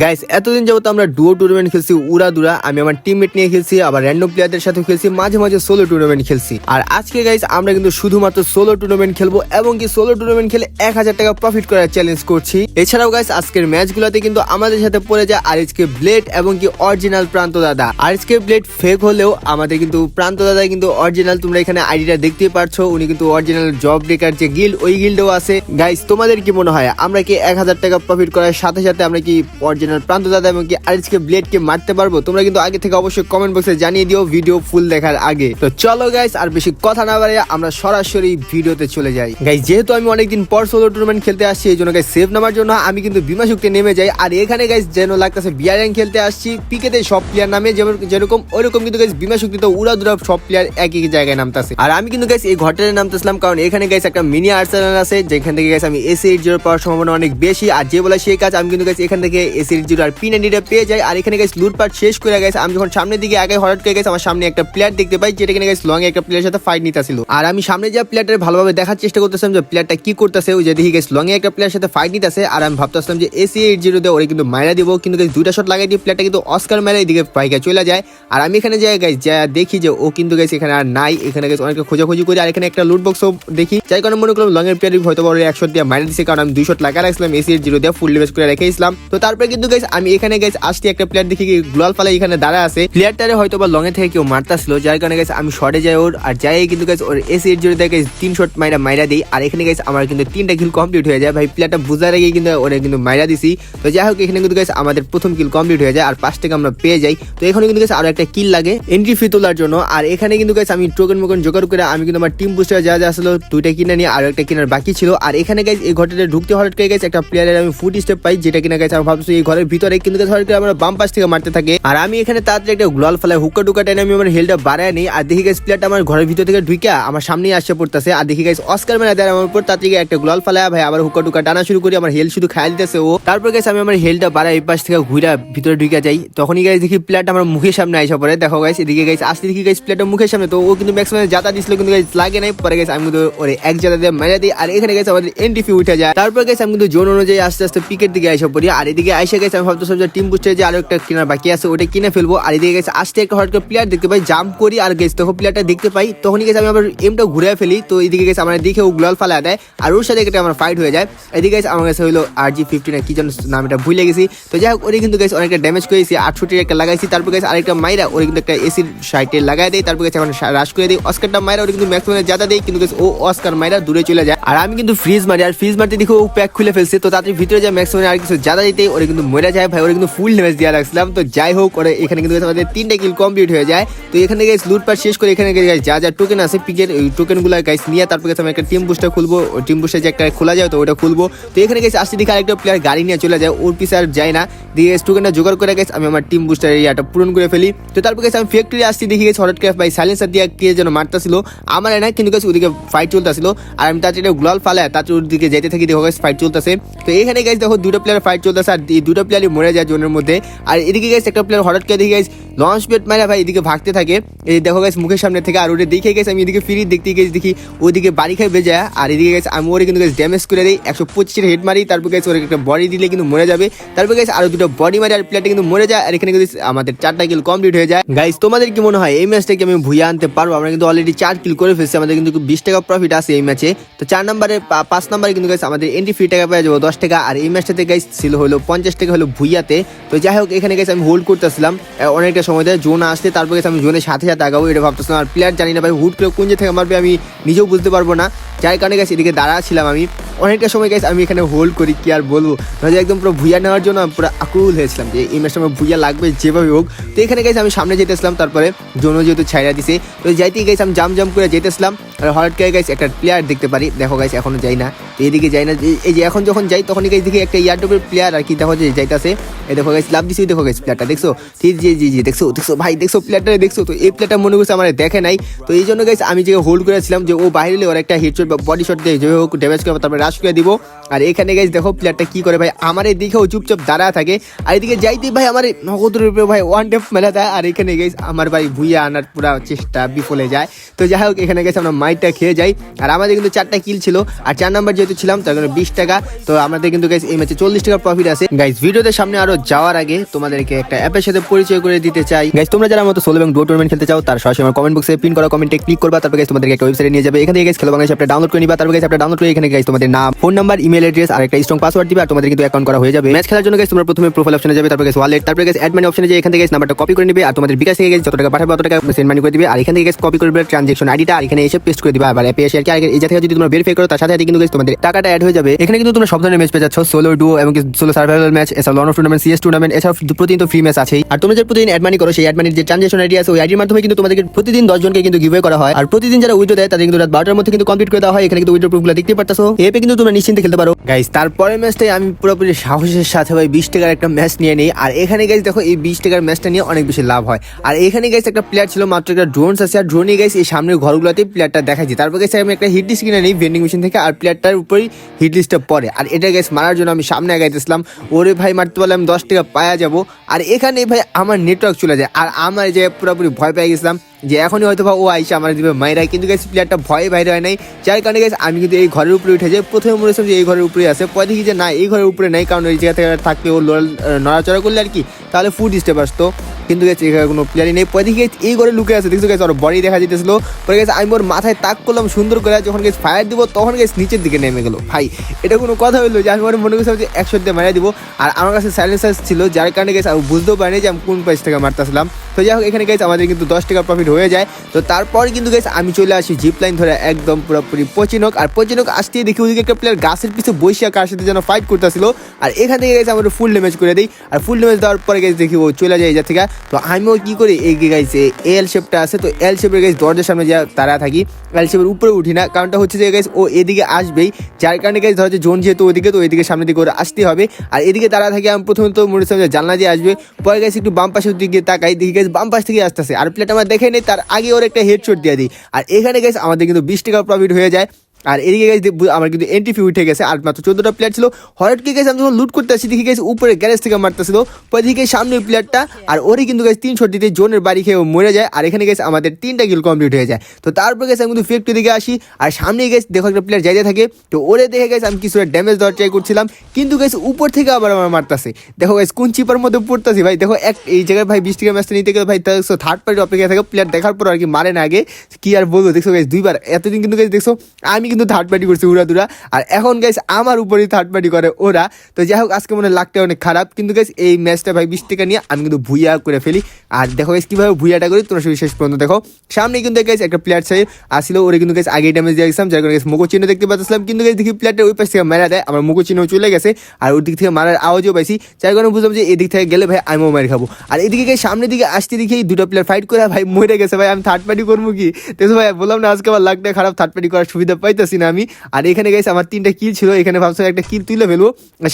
Guys এতদিন যাবত আমরা ডুয়ো টুর্নামেন্ট খেলছি উড়া দুরা আমি আমার টিমমেট নিয়ে খেলছি, আবার র্যান্ডম প্লেয়ারদের সাথে খেলছি, মাঝে মাঝে সোলো টুর্নামেন্ট খেলছি। আর আজকে গাইস আমরা কিন্তু শুধুমাত্র সোলো টুর্নামেন্ট খেলব এবং কি সোলো টুর্নামেন্ট খেলে এক হাজার টাকা প্রফিট করার চ্যালেঞ্জ করছি। এছাড়াও গাইস আজকের ম্যাচগুলোতে কিন্তু আমাদের সাথে পড়ে যায় আরএসকে ব্লেড এবং কি অরিজিনাল প্রান্ত দাদা। আরএসকে ব্লেড ফেক হলেও আমাদের কিন্তু প্রান্ত দাদা কিন্তু অরিজিনাল তোমরা এখানে আইডিটা দেখতে পারছ, উনি কিন্তু অরিজিনাল জব ব্রেকার যে গিল্ড ওই গিল্ডেও আছে। গাইস তোমাদের কি মনে হয়? আমরা কি এক হাজার টাকা প্রফিট করার সাথে সাথে আমরা কি অরিজিনাল প্রান্ত দাদা এবং কি আরএসকে ব্লেড কে মারতে পারব? তোমরা কিন্তু আগে থেকে অবশ্যই কমেন্ট বক্সে জানিয়ে দিও ভিডিও ফুল দেখার আগে। তো চলো গাইস আর বেশি কথা না বাড়িয়ে আমরা সরাসরি ভিডিওতে চলে যাই। গাইস যেহেতু আমি অনেকদিন পর সোলো টুর্নামেন্ট খেলতে আসছি, এই জন্য গাইস সেভ নামার জন্য আমি কিন্তু বিমা শক্তি নেমে যাই। আর এখানে গাইস যেন লাগতেছে বিয়ারিং খেলতে আসছি পিকেতে সব প্লেয়ার নামে যেমন যেরকম ওইরকম কিন্তু গাইস বিমা শক্তিতে উড়া দুরা সব প্লেয়ার একই এক জায়গায় নামতেছে। আর আমি কিন্তু গাইস এই ঘরটাতে নামতেছিলাম কারণ এখানে গাইস একটা মিনি আর্সেনাল আছে, যেখান থেকে গাইস আমি এসি এইট জিরো পাওয়ার সম্ভাবনা অনেক বেশি। আর যে বলে সেই কাজ আমি কিন্তু গাইস এখান থেকে এসি এইট জিরো আর পিন এন্ডিটা পেয়ে যাই আর এখানে গাইস লুটপাট শেষ করে গেছে আমি যখন সামনের দিকে আগে হঠাৎ করে গেছে আমার সামনে একটা প্লেয়ার দেখতে পাই, যেটা কিনা গাইস লং একটা প্লেয়ারের সাথে ফাইট নিতেছিল। আর আমি সামনে যে প্লেয়ারটা ভালোভাবে দেখার চেষ্টা করতেছিলাম যে প্লেয়ারটা কি করতেছে, ওই যে দেখি গাইস লং একটা প্লেয়ারের সাথে ফাইট নিতেছে, আর আমি ভাবতেছিলাম যে এসি এইট জিরো দিয়ে ওরে কিন্তু মাইরা দিব, কিন্তু গাইস দুইটা শট লাগাই দিয়ে প্লেয়ারটা কিন্তু অস্কার মেরে এদিকে পাইকা চলে যায়। আর আমি এখানে যাই গাইস যা দেখি যে ও কিন্তু গাইস এখানে আর নাই। এখানে গাইস অনেক খোঁজাখুঁজি করি, আর এখানে একটা লুট বক্সও দেখি। যাই কারণে মনে করলাম লং এর প্লেয়ার হয়তো বড় এক শট দিয়ে মাইরা দিছে, কারণ আমি দুই শট লাগা রাখছিলাম এসি এইট জিরো দিয়ে ফুল লিভেস করে রেখেছিলাম। তো তারপরে কিন্তু গাইস আমি এখানে গাইস আসতে একটা প্লেয়ার দেখি গ্লোয়াল ফালে এখানে দাঁড়া আছে। প্লেয়ারটারে হয়তো বা লং এ থেকে কেউ মারতাছিল, যার কারণে গাইস আমি শর্টে যাই ওর, আর যাই কিন্তু গাইস ওর এসি এইট জিরো থেকে তিন শট মাইরা মাইরা দিই। আর এখানে গাইস আমার কিন্তু তিনটা কিল কমপ্লিট হয়ে যায়। ভাই প্লেয়ারটা বুঝার আগে কিন্তু ওরে কিন্তু মাইরা দিছি। তো যাই হোক, এখানে কিন্তু গাইস আমাদের প্রথম কিল কমপ্লিট হয়ে যায়, আর পাঁচ থেকে আমরা পেয়ে যাই। তো এখানে কিন্তু গাইস আরও একটা কিল লাগে এন্ট্রি ফি তোলার জন্য। আর এখানে কিন্তু গাইস আমি টোকেন মোকেন জোগাড় করে আমি কিন্তু আমার টিম বুস্টার যা যা আসলো দুইটা কিনে নিয়ে আরও একটা কেনার বাকি ছিল। আর এখানে গাইস এই ঘরটাতে ঢুকতে হঠাৎ করে গেছে একটা প্লেয়ারের আমি ফুট স্টেপ পাই, যেটা কিনা গাইস আমি ভাবছি এই ঘরের ভিতরে কিন্তু করে আমরা বাম পাশ থেকে মারতে থাকে। আর আমি এখানে তাড়াতাড়ি একটা গ্লোয়াল ফেলায় হুক্কা টুকা টেনে আমি আমার হেলটা বাড়ায় নিই। আর দেখি গাইস প্লেয়ারটা আমার ঘরের ভিতর থেকে ঢুকে আমার সামনেই আসছে পড়তেছে। আর দেখি গাইস অস্কার মেরে দেয় আমার উপর তাড়াতাড়ি একটা গ্লোয়াল ফেলায়, ভাই আবার হুক্কা টুকা টানা শুরু করি, আমার হেল শুধু খাই দিতেছে ও। তারপর গাইস আমি আমার হেলটা বাড়াই এই পাশ থেকে ঘুরে ভিতরে ঢুকে যাই। তখনই গাইস দেখি প্লেয়ারটা আমার মুখের সামনে আইসা পড়ে। দেখো গাইস এদিকে গাইস আসতে দেখি গাইস প্লেয়ারটা মুখের সামনে। তো ও কিন্তু ম্যাক্সিমাম যাতা দিছিল কিন্তু গাইস লাগে নাই। পরে গাইস আমি কিন্তু ওরে এক জায়গা দিয়ে মেরে দিই। আর এখানে গাইস আমাদের এনটিপি উঠে যায়। তারপর গাইস আমি কিন্তু জোন অনুযায়ী আস্তে আস্তে পিকের দিকে আইসা পড়ি। আর এদিকে আইসা গেছে, আমি ভাবতেছিলাম যে টিম বুস্টার যে আরও একটা কেনার বাকি আছে, ওটা কিনে ফেলব। আর এদিকে গেছে, আসতে একটা হঠাৎ করে প্লেয়ার দেখতে পাই জাম্প করি আর গেছে। তখন প্লেয়ারটা দেখতে পাই, তখনই গেছে আমি আবার এমটা ঘুরে ফেলি। তো এদিকে গেছে, আমার দেখে ও গ্লোয়াল ফালা দেয়, আর ওর সাথে আমার ফাইট হয়ে যায়। এদিকে গেছে, আমার কাছে হলো আর জি ফিফটি না কি যেন নাম এটা ভুলে গেছি। তো যাই হোক, ওরে কিন্তু গেছে অনেকটা ড্যামেজ করেছি আটষট্টির একটা লাগাইছি, তারপর গেছে আরেকটা মাইরা, ওরে কিন্তু একটা এসির সাইটে লাগাই দেয়, তারপর গেছে এখন রাশ করে দিই অস্কারটা মাইরা ওরে কিন্তু ম্যাক্সিমাম জাতা দেয়, কিন্তু গেছে ও অস্কার মাইরা দূরে চলে যায়। আর আমি কিন্তু ফ্রিজ মারি, আর ফ্রিজ মারতে দেখো ও প্যাক খুলে ফেলছে, তো তাদের ভিতরে যায় ম্যাক্সিমাম আর কিছু জাতা দিতে, ওরে কিন্তু মরে যায় ভাই, ওরা কিন্তু ফুল ড্যামেজ দেওয়া রাখছিলাম। তো যাই হোক, ওরে এখানে কিন্তু আমাদের তিনটা কিল কমপ্লিট হয়ে যায়। তো এখানে গেছে লুটপাট শেষ করে এখানে গেছে যা যা টোকেন আছে পিকের ওই টোকেনগুলো গাইস নিয়ে তারপর গেছে আমি একটা টিম বুস্টার খুলবো। টিম বুস্টার যে একটা খোলা যায়, তো ওটা খুলবো। তো এখানে গেছে আসতে দেখে আরেকটা প্লেয়ার গাড়ি নিয়ে চলে যায়, ওর পিছে আর যায় না। দিয়ে টোকেনটা জোগাড় করে গেছে আমি আমার টিম বুস্টার এরিয়াটা পূরণ করে ফেলি। তো তারপর গেছে আমি ফ্যাক্টরি আসতে দেখি গেছে হঠাৎ করে ভাই সাইলেন্সার দিয়ে কে যেন মারতেছিল। আমার না, কিন্তু গেছে ওদিকে ফাইট চলতেছিল। আর আমি তার গ্লোয়াল ফালে তার ওদিকে যেতে থাকি, দেখো গেছে ফাইট চলতেছে। তো এখানে গেছে দেখো দুটো প্লেয়ার ফাইট চলতেছে, আর দুটো প্লেয়ারই মরে যায় জোনের মধ্যে। আর এদিকে গেছে একটা প্লেয়ার হঠাৎ করে দেখি গেছে লঞ্চ পেট মারা ভাই এদিকে ভাগতে থাকে। এই দেখো গেছে মুখের সামনে থেকে আর ওটা দেখে গেছে আমি এদিকে ফিরি দেখতে গেছি দেখি ওদিকে বাড়ি খাই বেজা আর এদিকে গেছে আমি ওরে কিন্তু গেছে ড্যামেজ করে দিই একশো পঁচিশের হেড মারি তারপর গেছে ওর একটা বডি দিলে কিন্তু মরে যাবে। তারপর গেছে আরও দুটো বডি মারি আর প্লেয়ারটা কিন্তু মরে যায় আর এখানে কিন্তু আমাদের চারটা কিল কমপ্লিট হয়ে যায়। গাইস তোমাদের কি মনে হয় এই ম্যাচটাকে আমি ভুইয়া আনতে পারব? আমরা কিন্তু অলরেডি চার কিল করে ফেলছি আমাদের কিন্তু বিশ টাকা প্রফিট আছে এই ম্যাচে তো চার নম্বরে পাঁচ নম্বরে কিন্তু গেছে আমাদের এন্ট্রি ফি টাকা পেয়ে যাব দশ টাকা আর এই ম্যাচটাতে গাইস ছিল হলো পঞ্চাশ টাকা হলো ভুইয়াতে। তো যাই হোক এখানে গেছে আমি হোল্ড করতেছিলাম আহ, অনেকটা সময় দেয়, জোন আসতে তারপর গেছে আমি জোনের সাথে সাথে আগাবো, এটা ভাবতেছিলাম। আর প্লেয়ার জানি না ভাই, হুট করে কোন যে থেকে মারবে আমি নিজেও বুঝতে পারব না। যার কারণে গেছে এদিকে দাঁড়া ছিলাম আমি। অনেকটা সময় গেছে আমি এখানে হোল্ড করি, কি আর বলব? নয়তো একদম পুরো ভুইয়া নেওয়ার জন্য পুরো আকুল হয়েছিলাম যে এই ম্যাচটা আমার ভুইয়া লাগবে যেভাবে হোক। তো এখানে গেছে আমি সামনে যেতেছিলাম, তারপরে জোনও যেহেতু ছাইরা দিছে, তো যাইতেই গেছে আমি জাম জাম করে যেতেছিলাম। আর হঠাৎ করে গেছে একটা প্লেয়ার দেখতে পারি। দেখো গেছে এখনও যাই না। তো এইদিকে যাই না। এই- যে এখন যখন যাই, তখনই গেছে দেখি একটা ইয়ারটোপের প্লেয়ার আর কি, দেখো যে যাইতাছে। এই দেখো গেছে লাভ দিছি, দেখো গেছে প্লেয়ারটা দেখছ? জি জি জি জি, দেখছ দেখছ, ভাই, দেখছ প্লেয়ারটা দেখছ? তো এই প্লেয়ারটা মনে করছে আমার দেখে নাই। তো এই জন্য গেছে আমি যে হোল্ড করেছিলাম যে ও বাইরে ওর একটা হেডশট বডি শট দিয়ে যে হোক ড্যামেজ করব তারপরে রাশ করে দিব। আর এখানে গাইজ দেখো প্লেয়ারটা কি করে ভাই? আমার এই দিকেও চুপচাপ দাঁড়া থাকে। আর এদিকে যাইতে ভাই আমার এই নগদের উপরে ভাই ওয়ান টেপ মেলা দেয়। আর এখানে গাইজ আমার ভাই ভুইয়া আনার পুরো চেষ্টা বিফলে যায়। তো যাই হোক, এখানে গেছে আমরা মাইটটা খেয়ে যাই। আর আমাদের কিন্তু চারটা কিল ছিল। আর চার নাম্বার যেহেতু ছিলাম, তার কারণে বিশ টাকা। তো আমাদের কিন্তু গাইজ এই ম্যাচে চল্লিশ টাকার প্রফিট আছে। গাইজ ভিডিওতে সামনে আরও যাওয়ার আগে তোমাদেরকে একটা অ্যাপের সাথে পরিচয় করে দিতে চাই। গাইজ তোমরা যারা মতো সোলো এবং ডো টুর্নামেন্ট খেলতে চাও, তার সরাসরি আমার কমেন্ট বক্সে পিন করা কমেন্টে ক্লিক করবা। তারপর গাইজ তোমাদেরকে একটা ওয়েবসাইটে নিয়ে যাবে। এখান থেকে গাইজ খেলো বাংলাদেশ অ্যাপটা ডাউনলোড করে নিবা। তারপর গাইজ অ্যাপটা ডাউনলোড করে এখানে গাইজ তোমাদের নাম ফোন নাম্বার ইমেল অ্যাড্রেস আর একটা স্ট্রং পাসওয়ার্ড দিবে আর তোমাদের কিন্তু অ্যাকাউন্ট করা হয়ে যাবে। ম্যাচ খেলার জন্য গাইজ তোমরা প্রথমে প্রোফাইল অপশনে যাবে, তারপর গাইজ ওয়ালেট তারপর গাইজ অ্যাড মানি অপশনে যে এখান থেকে গাইজ নাম্বারটা কপি করে নিবে আর তোমাদের বিকাশ থেকে গাইজ যত টাকা পাঠাবে তত টাকা সেন্ড মানি করে দিবে। আর এখান থেকে গাইজ কপি করবে ট্রানজেকশন আইডিটা আর এখানে এসে পেস্ট করে দিবা। আবার অ্যাপে এসে আর কি, আর এই জায়গা থেকে যদি তোমরা ভেরিফাই করো, তার সাথে সাথে কিন্তু guys, তোমাদের টাকাটা অ্যাড হয়ে যাবে। এখানে কিন্তু তোমরা সব ধরনের ম্যাচ পেয়ে যাচ্ছ সোলো ডুও এবং সোলো সার্ভাইভাল ম্যাচ এছাড়া lone wolf tournament CS tournament এছাড়া প্রতিদিন তো ফ্রি ম্যাচ আছেই। আর তুমি যে প্রতিদিন অ্যাড মানি করো, সেই অ্যাড মানির যে ট্রানজেকশন আইডি আছে, ওই আইডির মাধ্যমে কিন্তু তোমাদের প্রতিদিন দশজনকে কিন্তু গিভওয়ে করা হয়। আর প্রতিদিন যারা উইড্রো দেয়, তাদের কিন্তু রাত বারোটার মধ্যে কিন্তু কমপ্লিট করে দেওয়া হয়, এখানে কিন্তু উইড্রো প্রুফগুলো দেখতে পারতাছো। এপে কিন্তু তোমরা নিশ্চিন্তে খেলতে পারো। গাইস তারপরে ম্যাচটাই আমি পুরোপুরি সাহসের সাথে ভাই বিশ টাকার একটা ম্যাচ নিয়ে নিই। আর এখানে গাইস দেখো এই বিশ টাকার ম্যাচটা নিয়ে অনেক বেশি লাভ হয়। আর এখানে গাইস একটা প্লেয়ার ছিল, মাত্র একটা ড্রোনস আছে। আর ড্রোনই গাইস এই সামনের ঘরগুলোতে প্লেয়ারটা দেখাচ্ছি তারপর গাইস আমি একটা হিট লিস্ট কিনে নিই ভেন্ডিং মেশিন থেকে। আর প্লেয়ারটার উপরেই হিট লিস্টটা পড়ে। আর এটা গাইস মারার জন্য আমি সামনে আগাইতেছিলাম। ওরে ভাই, মারতে পারলে আমি দশ টাকা পাওয়া যাব। আর এখানে ভাই, আমার নেটওয়ার্ক চলে যায়। আর আমার যে পুরোপুরি ভয় পেয়ে গেছিলাম। যে এখনই হয়তো বা ও আইসা আমার দিবে মায়েরা কিন্তু গেছে প্লেয়ারটা ভয়ে বাইরে হয় নাই। যার কারণে গেছে আমি কিন্তু এই ঘরের উপরে উঠে যাই। প্রথমে মনে হচ্ছে যে এই ঘরের উপরে আছে। পরে দেখি যে না, এই ঘরের উপরে নাই। কারণ ওই জায়গা থেকে থাকলে ও নড়াচড়া করলে আর কি, তাহলে ফুড ডিস্টার্ব আসতো কিন্তু গেছে কোনো প্লেয়ারই নেই। পরে গেছে এই ঘরে লুকে আছে। দেখছ গেছে ওর বডি দেখা যেতেছিল পরে গেছে আমি ওর মাথায় তাক করলাম সুন্দর করে। যখন গেছে ফায়ার দিব, তখন গেছে নিচের দিকে নেমে গেলো। ভাই, এটা কোনো কথা হইল যে আমি ওর মনে করছিলাম যে একশো দিয়ে মারা দিব। আর আমার কাছে সাইলেন্সার ছিল, যার কারণে গেছে আমি বুঝতেও পারিনি যে আমি কোন প্রাইস থেকে মারতেছিলাম। তো যাই হোক, এখানে গেছে আমাদের কিন্তু দশ টাকা প্রফিট হয়ে যায়। তো তারপর কিন্তু গেছে আমি চলে আসি জিপ লাইন ধরে একদম পুরোপুরি পচিনক। আর পচিনক আসতেই দেখি ওদিকে একটা প্লেয়ার গাছের পিছে বসিয়া কার সাথে যেন ফাইট করতেছিল। আর এখান থেকে গেছে আমরা ফুল ড্যামেজ করে দিই। আর ফুল ড্যামেজ দেওয়ার পরে গেছে দেখি ও চলে যায় জায়গা থেকে। তো আমিও কী করি, এই গাইছে এল শেপটা আছে, তো এল শেপের গাইছে দরজার সামনে যা তারা থাকি এল শেপের উপরে উঠি না, কারণটা হচ্ছে যে গাইছে ও এদিকে আসবেই, যার কারণে গাইছে ধরো যে জোন যেহেতু ওইদিকে, তো ওইদিকে সামনের দিকে ওরা আসতে হবে। আর এদিকে তারা থাকি, আমি প্রথমে তো মনে হচ্ছে জানলা দিয়ে আসবে, পরে গেছে একটু বাম পাশের দিকে তাকাই, দেখি গেছে বাম পাশ থেকে আসতেছে। আর প্লেট আমার দেখে নেই, তার আগে ওর একটা হেডশট দিয়ে দিই। আর এখানে গেছে আমাদের কিন্তু বিশ টাকা প্রফিট হয়ে যায়। আর এদিকে গেছে আমার কিন্তু এন্ট্রি ফি উঠে গেছে, আর মাত্র চোদ্দটা প্লেয়ার ছিল। কি গেছে আমি যখন লুট করতে আসি দেখি গেছে উপরে গ্যারেজ থেকে মারতেছিল, পরে দিকে সামনে প্লেয়ারটা আর ওরই কিন্তু গেছে তিন শট দিতে জোনের বাড়ি খেয়ে মরে যায়, আর এখানে গেছে আমাদের তিনটা কিল কমপ্লিট হয়ে যায়। তো তারপর গেছে আমি কিন্তু ফিফটি দিকে আসি, আর সামনে গেছে দেখো একটা প্লেয়ার যাইতে থাকে, তো ওরে দেখে গেছে আমি কিছুটা ড্যামেজ দেওয়ার ট্রাই করছিলাম, কিন্তু গেছে উপর থেকে আবার আমার মারতেছে। দেখো গেছে কোন চিপার মধ্যে পড়তেছি ভাই, দেখো এক, এই জায়গায় ভাই বিশ টাকা ম্যাচটা নিতে গেলে ভাই থার্ড পার্টি অপেক্ষা থাকে প্লেয়ার দেখার পর আর কি মারে না আগে, কি আর বলব, দেখছ গেছে দুইবার, এতদিন কিন্তু গেছে দেখছ, আমি কিন্তু থার্ড পার্টি করছে, উড়া দুরা। আর এখন গেছে আমার উপরেই থার্ড পার্টি করে ওরা। তো যাই হোক, আজকে মনে লাগটা অনেক খারাপ। কিন্তু গেছে এই ম্যাচটা ভাই বিশ টাকা নিয়ে আমি কিন্তু ভুইয়া করে ফেলি। আর দেখো গেছে কীভাবে ভুইয়াটা করি, তোমরা শুধু শেষ পর্যন্ত দেখো। সামনে কিন্তু গেছে একটা প্লেয়ার সাইড আসছিল ওরে কিন্তু গেছে আগে ড্যামেজ দিয়ে গেছিলাম, যার কারণে মুখো চিহ্ন দেখতে পাচ্ছিলাম। কিন্তু গেছে দেখি প্লেয়ারটা ওই পাশ থেকে মারা দেয় আমার মুখো চিহ্ন চলে গেছে, আর ওই দিক থেকে মারার আওয়াজও পাইছি। যার কারণে বুঝলাম যে এদিক থেকে গেলে ভাই আমিও মার খাব। আর এদিকে গিয়ে সামনের দিকে আসতে দেখি এই দুটো প্লেয়ার ফাইট করে, ভাই মরে গেছে, ভাই আমি থার্ড পার্টি করব কি? দেখো ভাই, বললাম না, আজকে আমার লাগটা খারাপ থার্ড পার্টি করার সুবিধা পাইতেছি না আমি। আর এখানে গেছে আমার তিনটা কিল ছিল, এখানে ভাবছিলাম একটা কিল তুলে ফেলব।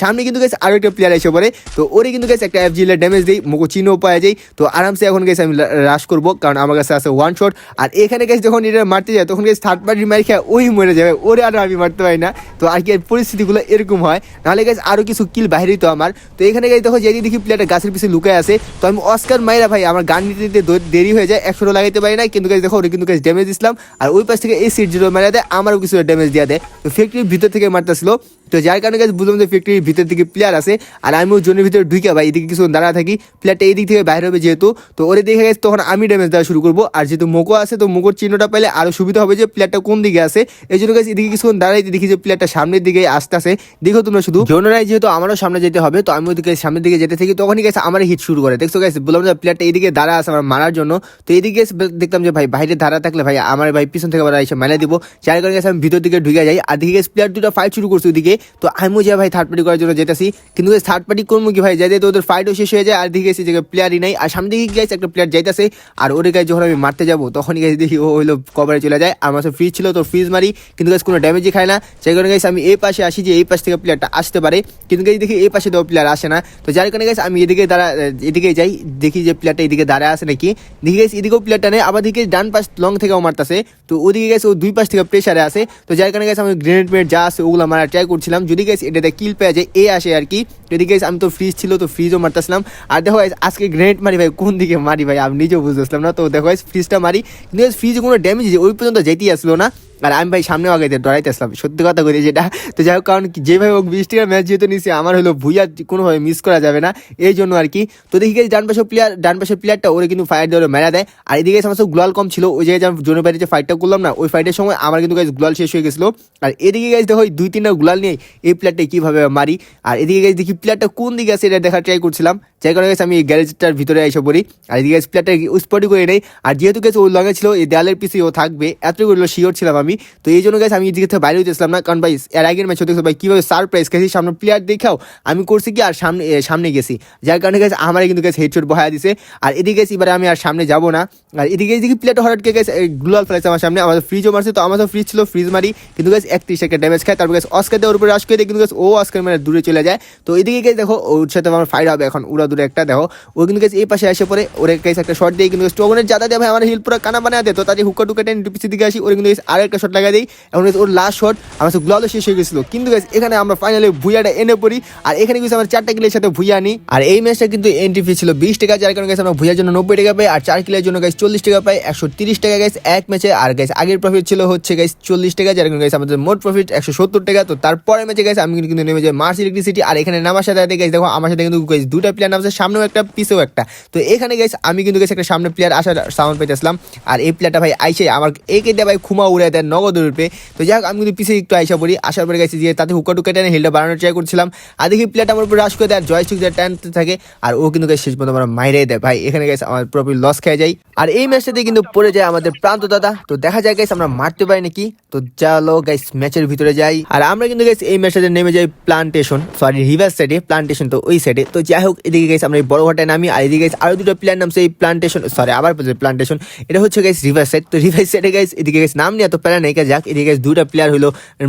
সামনে কিন্তু গেছে আরও একটা প্লেয়ার এসে পড়ে। তো ওরে কিন্তু গেছে একটা এফজিএল ড্যামেজ দিই, মুখো চিহ্নও পাওয়া যায়। তো আরামসে এখন গেছে আমি রাশ করব, কারণ আমার কাছে আছে ওয়ান শট আর এখানে গেছে যখন এটা মারতে যায়, তখন গেছে থার্ড পার্টি মারি খেয়ে ওই মরে যাবে। ওরে আর আমি মারতে পারি না। তো আর কি পরিস্থিতিগুলো এরকম হয়। নাহলে গেছে আরও কিছু কিল বাইরেই তো আমার। তো এখানে গেছে দেখো যেদিন দেখি প্লেয়ারটা গাছের পিছিয়ে লুকায় আছে। তো আমি অস্কার মাইরা ভাই, আমার গান নিতে নিতে দেরি হয়ে যায় একশো লাগাইতে পারি না কিন্তু গেছে দেখো, ওরে কিন্তু গেছে ড্যামেজ দিছিলাম। আর ওই পাশ থেকে এই সিট জিরো মারা দেয়, আমারও কিছু ড্যামেজ দেওয়া দেয়। তো ফ্যাক্টরির ভিতর থেকে মারতেছিল। তো যার কারণে গেছে বুঝলাম যে ফ্যাক্টরির ভিতর দিকে প্লেয়ার আছে, আর আমি আমিও জোনের ভিতরে ঢুকে ভাই, এদিকে কিছু দাঁড়া থাকি। প্লেয়ারটা দিক থেকে বাইরে হবে যেহেতু, তো ওরে দেখে গেছে তখন আমি ড্যামেজ দেওয়া শুরু করব। আর যেহেতু মোকো আছে, তো মোকোর চিহ্নটা পেলে আরও সুবিধা হবে যে প্লেয়ারটা কোন দিকে আছে। এই জন্য গেছে এদিকে কিছুক্ষণ দাঁড়াইতে দেখি যে প্লেয়ারটা সামনের দিকে আসতে আসে দেখো তোমরা শুধু, জোনরাই যেহেতু আমারও সামনে যেতে হবে, তো আমি ওদিকে সামনের দিকে যেতে থাকি। তখনই গেছে আমার হিট শুরু করে। দেখছ গেছে বললাম যে প্লেয়ারটা এদিকে দাঁড়া আছে আমার মারার জন্য। তো এদিকে গেছে দেখলাম যে ভাই, বাইরে দাঁড়া থাকলে ভাই, আমার ভাই পিছন থেকে এসে মেলে দিব। যার কারণে গেছে আমি ভিতর দিকে ঢুকে যাই। আর দিকে প্লেয়ার দুটো ফাইট শুরু করছে ওদিকে। তো আমিও যে ভাই থার্ড পার্টি করার জন্য যেতেছি। কিন্তু থার্ড পার্টি করব কি ভাই যাই যাই তো ওদের ফাইটও শেষ হয়ে যায়, আর দেখে গেছি যে প্লেয়ারই নাই। আর সামনে দিকে গেছে একটা প্লেয়ার যাইতেছে, আর ওরে গায়ে যখন আমি মারতে যাব, তখনই গেছি দেখি ও কভারে চলে যায়। আমার কাছে ফ্রিজ ছিল, তো ফ্রিজ মারি, কিন্তু গাছ কোনো ড্যামেজই খায় না। সেই কারণে গেছি আমি এই পাশে আসি যে এই পাশ থেকে প্লেয়ারটা আসতে পারে। কিন্তু গেছি দেখি এই পাশে তো প্লেয়ার আসে না। তো যার কারণে গেছি আমি এদিকে দাঁড়া, এদিকে যাই, দেখি যে প্লেয়ারটা এদিকে দাঁড়ায় আছে নাকি। দেখি গেছি এদিকেও প্লেয়ারটা নেই, আবার দিকে ডান পাশ লং থেকেও মারতেছে। তো ওদিকে গেছে ও দুই পাশ থেকে প্রেশারে আসে তো যার কারণে গেছে আমি গ্রেনেড মেট যা আছে ওগুলো মারার ট্রাই করছিলাম যদি গাইস এটাতে কিল পেয়ে যায়, এ আসে আর কি। যদি গাইস আমি তো ফ্রিজ ছিল, তো ফ্রিজও মারতেছিলাম। আর দেখো গাইস আজকে গ্রেনেড মারি ভাই, কোন দিকে মারি ভাই, আমি নিজেও বুঝতেছিলাম না। তো দেখো ফ্রিজটা মারি। কিন্তু ফ্রিজে কোনো ড্যামেজ ওই পর্যন্ত যেতেই আসলো না। আর আমি ভাই সামনে আগে ডরাইতে আসলাম। সত্যি কথা করি যেটা, তো যাই হোক, কারণ যেভাবে হোক বিশ টাকার ম্যাচ যেহেতু নিছি, আমার হলো ভুইয়া কোনোভাবে মিস করা যাবে না। এই জন্য আর কি, তো দেখি গেছি ডান পাশের প্লেয়ার ডান পাশের প্লেয়ারটা ওরে কিন্তু ফায়ার দিয়ে মেরা দেয়। আর এদিকে সব গ্লোয়াল কম ছিল, ওই জায়গায় যে জোনের বাইরে যে ফাইটটা করলাম না, ওই ফাইটের সময় আমার কিন্তু গাছ গ্লোয়াল শেষ হয়ে গেছিল। আর এদিকে গাইজ দেখো দুই তিনটা গ্লোয়াল নিয়ে এই প্লেয়ারটা কীভাবে মারি। আর এদিকে গাইজ দেখি প্লেয়ারটা কোন দিকে আছে এটা দেখার ট্রাই করছিলাম। যাই কারণে গেছে আমি গ্যারেজটার ভিতরে এসে পড়ি। আর এদিকে প্লেয়ারটা স্পটই করে নেই। আর যেহেতু গেছে ওই লঙে ছিল, এই দেয়ালের পিছিয়ে ও থাকবে, এতটুকু শিওর ছিলাম আমি। তো এই জন্য গেছে আমি এদিকে থেকে বাইরে হতেছিলাম না। কারণ, ভাই, এর আগের ম্যাচ হতে ভাই, কীভাবে সারপ্রাইজ খেয়েছি, সামনে প্লেয়ার দেখাও, আমি করছি কি, আর সামনে সামনে গেছি। যার কারণে গেছে আমার কিন্তু গেছে হেডশট বহায়া দিছে। আর এদিকে গেছি এবারে আমি আর সামনে যাব না। আর এদিকে দেখি প্লেয়ারটা হঠাৎ গেছে গ্লোয়াল ফেলেছে আমার সামনে। আমাদের ফ্রিজও মারছে, তো আমার তো ফ্রিজ ছিল ফ্রিজ মারি। কিন্তু গেছে একত্রিশ একটা ড্যামেজ খায়। তারপর গেছে অস্কার দেওয়ার উপরে করে কিন্তু গেছে ও অস্কার মানে দূরে চলে যায়। তো এদিকে গেছে দেখো, ওর সাথে আমার ফাইট হবে এখন, উড়া দূরে একটা, দেখো। ও কিন্তু গেছে এই পাশে এসে পরে ওরে গেছে একটা শর্ট দিয়ে, কিন্তু স্টোগনের জাদা ভাই আমার হিল পুরো কানা বানিয়ে দেয়। তো তাদের হুকা টুকা টেন পিছিয়ে দিকে আসি, ওরে কিন্তু আর একটা শট লাগাই দিই। এখন ওর লাস্ট শট আমার সাথে গ্লোয়ালও শেষ হয়ে গেছিল। কিন্তু guys, এখানে আমরা ফাইনালি ভুইয়াটা এনে পড়ি। আর এখানে কিন্তু আমরা চারটা কিলের সাথে ভুইয়া আনি। আর এই ম্যাচটা কিন্তু এন্ট্রি ফি ছিল বিশ টাকা, যার কারণে গেছে আমরা ভুইয়ার জন্য নব্বই টাকা পাই। আর চার কিলের জন্য গাইস চল্লিশ টাকা পাই, একশো তিরিশ টাকা গাইস এক ম্যাচে আর গাইস আগের প্রফিট ছিল হচ্ছে গাইস চল্লিশ টাকা, যার কারণে গাইস আমাদের মোট প্রফিট একশো সত্তর টাকা। তো তারপরে ম্যাচে গাইস আমি কিন্তু নেমে যাই মার্স ইলেকট্রিসিটি আর এখানে নামার সাথে সাথে গাইস দেখো, আমার সাথে কিন্তু গাইস দুটা প্লেয়ার নামছে, সামনেও একটা, পিছেও একটা। তো এখানে গাইস আমি কিন্তু গাইস একটা সামনে প্লেয়ার আসার সাউন্ড পেতেছিলাম আর এই প্লেয়ারটা ভাই আইসে, আমার একে দিয়ে ভাই খুমা উড়ে দেয় নগদ রূপে। তো যাই হোক আমি কিন্তু পিছিয়ে একটু আইসা পড়ি। আসার পরে গেছি যে তাতে হুকা টুকা টেনে হিলটা বাড়ানোর ট্রাই করছিলাম। আর দেখি প্লেয়ারটা আমার উপর রাশ করে দেয়, আর জয়স্টিক টানতে থাকে। আর ও কিন্তু শেষ পর্যন্ত আমার মাইরে দেয়। ভাই, এখানে গেছে আমার প্রপার লস খেয়ে যায়। আর এই ম্যাচটাতে কিন্তু পড়ে যায় আমাদের প্রান্ত দাদা। তো দেখা যায় গাইস আমরা মারতে পারি নাকি? তো চলো গাইস ম্যাচের ভিতরে যাই। আর আমরা কিন্তু গেছি এই ম্যাচটাতে নেমে যাই প্লান্টেশন সরি রিভার সাইডে প্লান্টেশন তো ওই সাইডে তো যাই হোক, এদিকে গাইস আমরা এই বড় ঘাটায় নামি। আর এদিকে গাইস আরও দুটো প্ল্যান নামছে এই প্লান্টেশন সরি আবার প্লান্টেশন এটা হচ্ছে গাইস রিভার সাইড তো রিভার সাইডে গেছে এদিকে গেছে নাম নিয়ে তো প্ল্যান নেই যাক, এদিকে দুটো প্লেয়ার হলো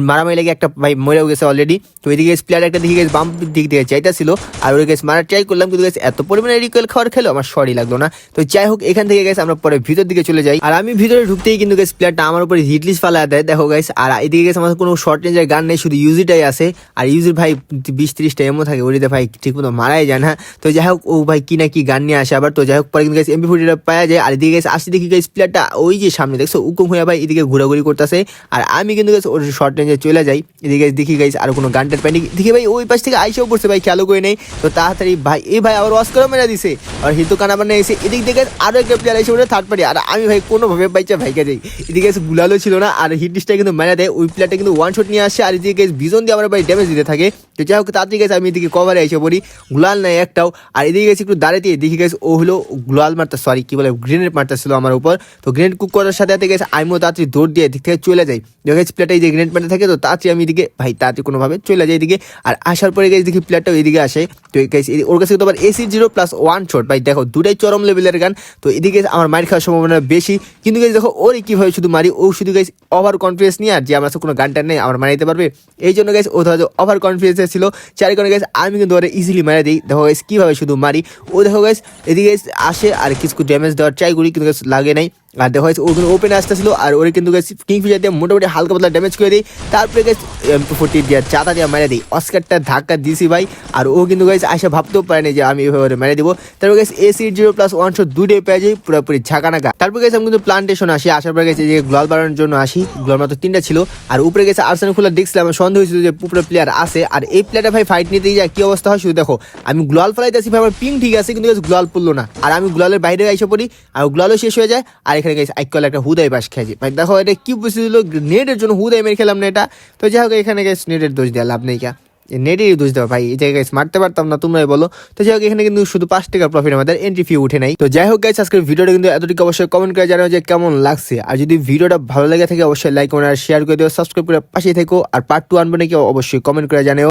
মারামারি লেগে একটা ভাই মরেও গেছে অলরেডি তো এদিকে প্লেয়ার একটা দিকে বাম দিক দিয়ে চাইতেছিল। আর ওই গাইস মারার ট্রাই করলাম, কিন্তু এত পরিমাণে রিকোয়েল খাওয়ার খেলো, আমার সরি লাগল না। তো যাই হোক, এখান থেকে গাইস আমরা পরে ভিতর দিকে চলে যাই। আর আমি ভিতরে ঢুকতেই কিন্তু গাইস প্লেয়ারটা আমার উপরে হিটলিস ফালা দেয়। দেখো গাইস আর এদিকে গাইস আমাদের কোনো শর্ট রেঞ্জের গান নেই, শুধু ইউজিটাই আছে। আর ইউজির ভাই বিশ ত্রিশটা এমও থাকে, ওরিতে ভাই ঠিক মতো মারাই যায় না। তো যাই হোক, ও ভাই কি না কি গান নিয়ে আসে আবার। তো যাই হোক, পরে কিন্তু গাইস এমপি ফুটিটা পাওয়া যায়। আর এদিকে গেছে আসতে দেখি গাইস প্লেয়ারটা ওই যে সামনে, দেখছ? উকুম হয়ে ভাই এদিকে ঘোরাঘুরি করতেছে। আর আমি কিন্তু ওর শর্ট রেঞ্জে চলে যাই। এদিকে দেখি গাইস আর কোনো গানটার পাইনি দেখি ভাই ওই পাশ থেকে আইসেও পড়ছে ভাই, খেয়ালও করে নেই। তো তাড়াতাড়ি ভাই, এই ভাই আবার অস্কারও মেরা দিছে। আর হিন্দু কানা বানা এসে এদিক থেকে আরও একটা প্লেয়ার এসে ওটা থার্ড পার্টি আর আমি ভাই কোনোভাবে বাইচা ভাইকে যাই এদিকে গুলালো ছিল না। আর হিট কিন্তু মেরা দেয়। ওই প্লেয়ারটা কিন্তু ওয়ান শট নিয়ে আসে। আর এদিকে guys বিজন দিয়ে আমার ভাই ড্যামেজ দিতে থাকে। তো যাই হোক, তাড়াতাড়ি গেছে আমি এদিকে কভারে এসে পড়ি। গুলাল নাই একটাও। আর এদিকে গেছি একটু দাঁড়িয়ে দিয়ে দেখি গেছে ও হলো গুলাল মারতে সরি কি বলে? গ্রেনেড মারতেছিল আমার উপর। তো গ্রেনেড কুক করার সাথে সাথে গেছে আমিও তাড়াতাড়ি দৌড় দিয়ে এদিক থেকে চলে যাই। দেখেছি প্লেয়ারটা এই যে গ্রেনেড মারতে থাকে তো তাড়াতাড়ি আমি এদিকে, ভাই তাড়াতাড়ি কোনোভাবে চলে যাই এদিকে। আর আসার পরে গেছি দেখি প্লেয়ারটা এদিকে আসে। তো এদি- ওর কাছে তো আবার AC zero plus one shot ভাই, দেখো, দুটাই চরম লেভেলের গান। তো এদিকে আমার মার খাওয়ার সম্ভাবনা বেশি। কিন্তু guys, দেখো ওর কীভাবে শুধু মারি, ও শুধু গাইস ওভার কনফিডেন্স নিয়ে, আর যে আমার কোনো গানটা নেই, আমার মারা দিতে পারবে। এই জন্য গাইস ও ধরো ওভার কনফিডেন্স ছিল চারি কারণে গাইস আমি কিন্তু ওরা ইজিলি মারা দিই। দেখো গাইস কীভাবে শুধু মারি। ও দেখো গাইস এদিকে আসে, আর কিছু ড্যামেজ দেওয়ার ট্রাই করি, কিন্তু লাগে নাই। আর দেখো guys, ও কিন্তু ওপেন আসতেছিল আর ওরে কিন্তু গাইস কিং ফিশার দিয়ে মোটামুটি হালকা পাতলা ড্যামেজ করে দিই তারপরে গাইস এমপি ফোর্টি দিয়ে চাতা দিয়ে মেরে দিই অস্কারটা ধাক্কা দিছি ভাই। আর ও কিন্তু গাইস আসে ভাবতেও পারেনি যে আমি এভাবে মেরে দিব। তারপর guys AC zero plus one shot দুটোই পেয়ে যাই পুরোপুরি ঝাঁকানাকা। তারপর গেছে আমি কিন্তু প্লান্টেশন আসি। আসার পরে গেছে যে গ্লোয়াল বাড়ানোর জন্য আসি। গ্লোয়াল মাত্র তিনটা ছিল। আর উপরে গেছে আর্সেনাল খোলা দেখছিলাম সন্দেহ হয়েছিল যে উপরে প্লেয়ার আছে। আর এই প্লেয়ারটা ভাই ফাইট নিতেই যায় কি অবস্থা হয় শুধু দেখো। আমি গ্লোয়াল ফেলাইতেছি ভাই আমার পিং ঠিক আছে কিন্তু গ্লোয়াল পড়ল না। আর আমি গ্লোয়ালের বাইরে এসে পড়ি। আর গ্লোয়ালও শেষ হয়ে যায়। আর এখানে গেছে আইকল একটা হুদাই বাস খেয়েছি ভাই, দেখো এটা কি বুঝছিল নেটের জন্য হুদাই মেরে খেলাম না এটা। তো যাই হোক, এখানে গেছে নেটের দোষ দেওয়া লাভ নেই কা। নেটেরই দোষ দেওয়া, ভাই, এই জায়গায় মারতে পারতাম না, তোমরাই বলো। তো যাই হোক, এখানে কিন্তু শুধু পাঁচ টাকার প্রফিট আমাদের এন্ট্রি ফি উঠে নাই। তো যাই হোক গাইস আজকের ভিডিওটা কিন্তু এতটুকু অবশ্যই কমেন্ট করে জানাও যে কেমন লাগছে। আর যদি ভিডিওটা ভালো লেগে থাকে, অবশ্যই লাইক করে আর শেয়ার করে দিও। সাবস্ক্রাইব করে পাশে থেকো। আর পার্ট টু আনবে নাকি, অবশ্যই কমেন্ট করে জানাও।